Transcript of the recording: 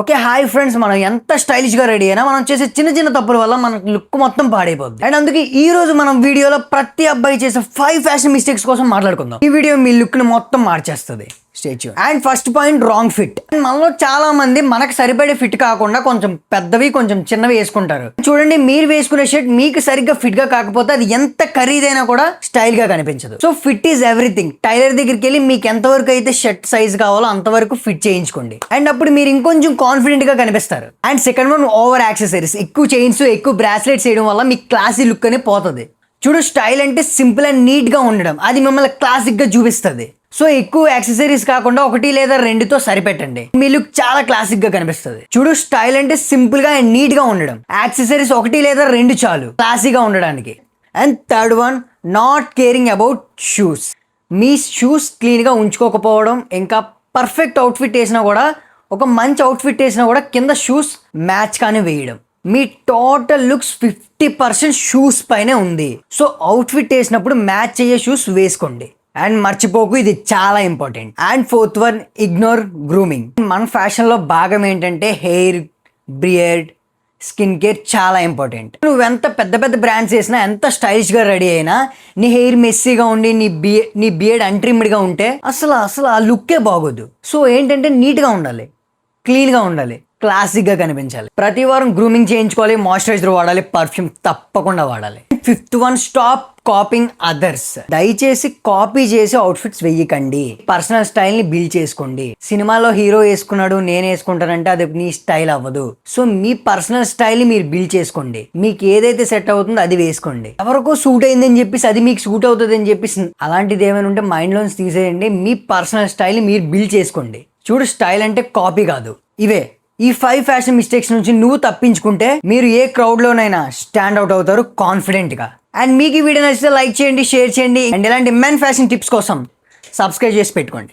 Okay hi friends మనం ఎంత స్టైలిష్గా రెడీ అయినా మనం చేసే చిన్న చిన్న తప్పుల వల్ల మన లుక్ మొత్తం పాడైపోద్ది. అండ్ అందుకే ఈ రోజు మనం వీడియోలో ప్రతి అబ్బాయి చేసే ఫైవ్ ఫ్యాషన్ మిస్టేక్స్ కోసం మాట్లాడుకుందాం. ఈ వీడియో మీ లుక్ని మొత్తం మార్చేస్తుంది. Statue and first point wrong fit. మనలో చాలా మంది మనకు సరిపడే ఫిట్ కాకుండా కొంచెం పెద్దవి కొంచెం చిన్నవి వేసుకుంటారు. చూడండి మీరు వేసుకునే షర్ట్ మీకు సరిగ్గా ఫిట్గా కాకపోతే అది ఎంత ఖరీదైనా కూడా స్టైల్గా కనిపించదు. So fit is everything. Tailor దగ్గరికి వెళ్ళి మీకు ఎంతవరకు అయితే షర్ట్ సైజ్ కావాలో అంతవరకు ఫిట్ చేయించుకోండి. అండ్ అప్పుడు మీరు ఇంకొంచెం కాన్ఫిడెంట్గా కనిపిస్తారు. And second one over accessories. ఎక్కువ చైన్స్ ఎక్కువ బ్రాస్లెట్స్ చేయడం వల్ల మీకు క్లాసీ లుక్ అనే పోతుంది. చూడు స్టైల్ అంటే సింపుల్ అండ్ నీట్గా ఉండడం. అది మిమ్మల్ని క్లాసిక్గా చూపిస్తుంది. సో ఎక్కువ యాక్సెసరీస్ కాకుండా ఒకటి లేదా రెండుతో సరిపెట్టండి. మీ లుక్ చాలా క్లాసిక్గా కనిపిస్తుంది. చూడు స్టైల్ అంటే సింపుల్గా అండ్ నీట్గా ఉండడం. యాక్సెసరీస్ ఒకటి లేదా రెండు చాలు. క్లాసీగా ఉండడానికి. And third one not caring about shoes me shoes క్లీన్గా ఉంచుకోకపోవడం ఇంకా పర్ఫెక్ట్ అవుట్ఫిట్ వేసినా కూడా ఒక మంచి అవుట్ఫిట్ వేసినా కూడా కింద షూస్ మ్యాచ్ కానీ వేయడం. మీ total looks fifty percent shoes పైనే ఉంది. సో అవుట్ఫిట్ వేసినప్పుడు మ్యాచ్ అయ్యే షూస్ వేసుకోండి. అండ్ మర్చిపోకు ఇది చాలా important. And fourth one ignore grooming మన ఫ్యాషన్లో భాగం ఏంటంటే హెయిర్ బియర్డ్ స్కిన్ కేర్ చాలా ఇంపార్టెంట్. నువ్వు ఎంత పెద్ద పెద్ద బ్రాండ్స్ వేసినా ఎంత స్టైలిష్గా రెడీ అయినా నీ హెయిర్ మెస్సీగా ఉండి నీ బియర్ నీ బియర్డ్ అన్ట్రిమ్డ్గా ఉంటే అసలు అసలు ఆ లుక్కే బాగోదు. సో ఏంటంటే నీట్గా ఉండాలి. క్లీన్గా ఉండాలి క్లాసిక్గా కనిపించాలి. ప్రతి వారం గ్రూమింగ్ చేయించుకోవాలి మాయిశ్చరైజర్ వాడాలి పర్ఫ్యూమ్ తప్పకుండా వాడాలి. Fifth one stop copying others. దయచేసి కాపీ చేసి అవుట్ఫిట్స్ వెయ్యకండి. పర్సనల్ స్టైల్ని బిల్డ్ చేసుకోండి. సినిమాలో హీరో వేసుకున్నాడు నేను వేసుకుంటానంటే అది నీ స్టైల్ అవ్వదు. సో మీ పర్సనల్ స్టైల్ని మీరు బిల్డ్ చేసుకోండి. మీకు ఏదైతే సెట్ అవుతుందో అది వేసుకోండి. ఎవరికో సూట్ అయిందని చెప్పేసి అది మీకు సూట్ అవుతుంది అని చెప్పేసి అలాంటిది ఏమైనా ఉంటే మైండ్ లోన్స్ తీసేయండి. మీ పర్సనల్ స్టైల్ని మీరు బిల్డ్ చేసుకోండి. చూడు స్టైల్ అంటే కాపీ కాదు. ఇవే. ఈ ఫైవ్ ఫ్యాషన్ మిస్టేక్స్ నుంచి నువ్వు తప్పించుకుంటే మీరు ఏ క్రౌడ్ లోనైనా స్టాండ్ అవుట్ అవుతారు కాన్ఫిడెంట్గా అండ్ మీకు ఈ వీడియో నచ్చితే లైక్ చేయండి షేర్ చేయండి. అండ్ ఇలాంటి మెన్ ఫ్యాషన్ టిప్స్ కోసం సబ్స్క్రైబ్ చేసి పెట్టుకోండి.